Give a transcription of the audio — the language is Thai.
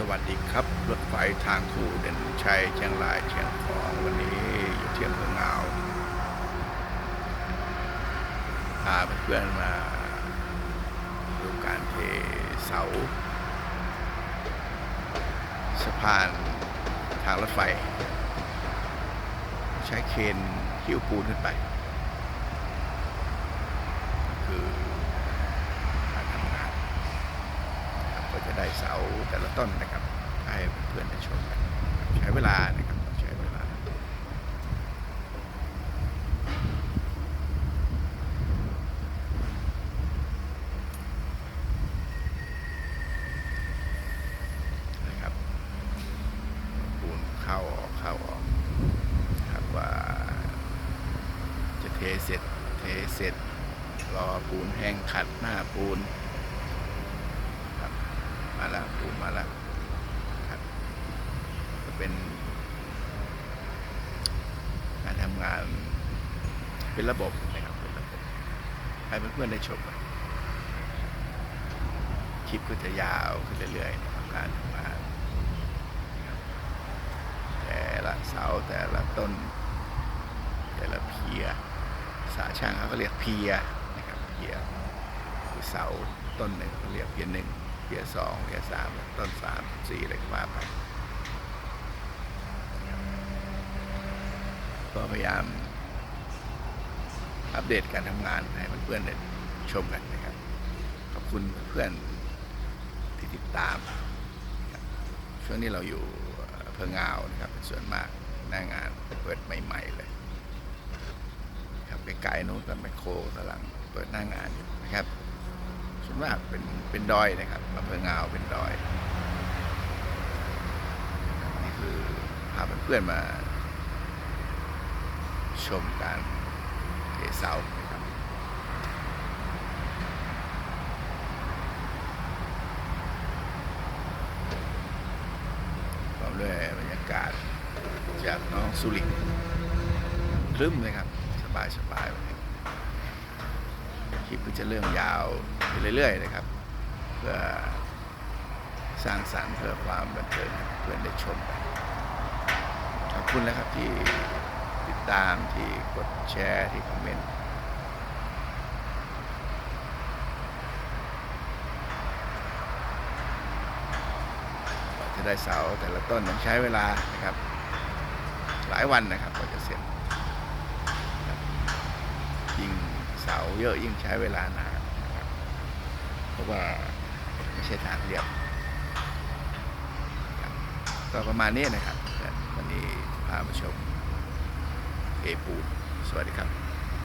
สวัสดีครับรถไฟทางคู่เด่นชัยเชียงรายเชียงของวันนี้อยู่เที่อำเภองาวพาเพื่อนมาดูการเทเสาสะพานทางรถไฟ ใช้เคนหิ้วปูนขึ้นไป คือการทำงาน นะครับก็จะได้ เสาแต่ละต้นนะครับ ให้เพื่อนๆได้ชมกันนใช้เวลานะครับใช้เวลา นะครับปูนเข้าออกเข้าออกครับว่า จะเทเสร็จเทเสร็จรอปูนแห้งขัดหน้าปูน แล้วปูมาแล้วครับก็เป็นการทำงานเป็นระบบนะครับเป็นระบบให้เพื่อนๆได้ชมคลิปก็จะยาวขึ้นเรื่อยๆนะครับการทำงานนะครับแต่ละเสาแต่ละต้น แต่ละเพียสาช่างเขาก็เรียกเพียนะครับเพียคือเสาต้นหนึ่งเขาเรียกเพียหนึ่ง เพียสองเพียสามต้นสามสี่อะไรก็ว่าไปก็พยายาม อัปเดตการทำงานให้เพื่อนๆได้ชมกันนะครับ ขอบคุณเพื่อนที่ติดตาม ช่วงนี้เราอยู่อำเภองาวนะครับเป็นส่วนมากหน้างานเปิดใหม่ ๆ เลย ครับไกลๆนู้นก็ไมโครกำลังเปิดหน้างานอยู่นะครับ ส่วนมากเป็นเป็นดอยนะครับอำเภองาวเป็นดอยนี่คือพาเพื่อนๆมา ชมการเทเสานะครับพร้อมด้วยบรรยากาศจากน้องสุรินทร์ครึ้มเลยครับ สบายสบายคลิปก็จะเรื่องยาว เรื่อยๆนะครับเพื่อสร้างสรรค์เพื่อความบันเทิงเพื่อนได้ชมกันขอบคุณนะครับที่ติดตามที่กดแชร์ที่คอมเมนต์จะได้เสาแต่ละต้นต้องใช้เวลานะครับ หลายวันนะครับกว่าจะเสร็จยิ่งเสาเยอะยิ่งใช้เวลานาน เพราะว่าไม่ใช่ทางเรียบก็ประมาณนี้นะครับวันนี้พามาชมเอปูสวัสดีครับ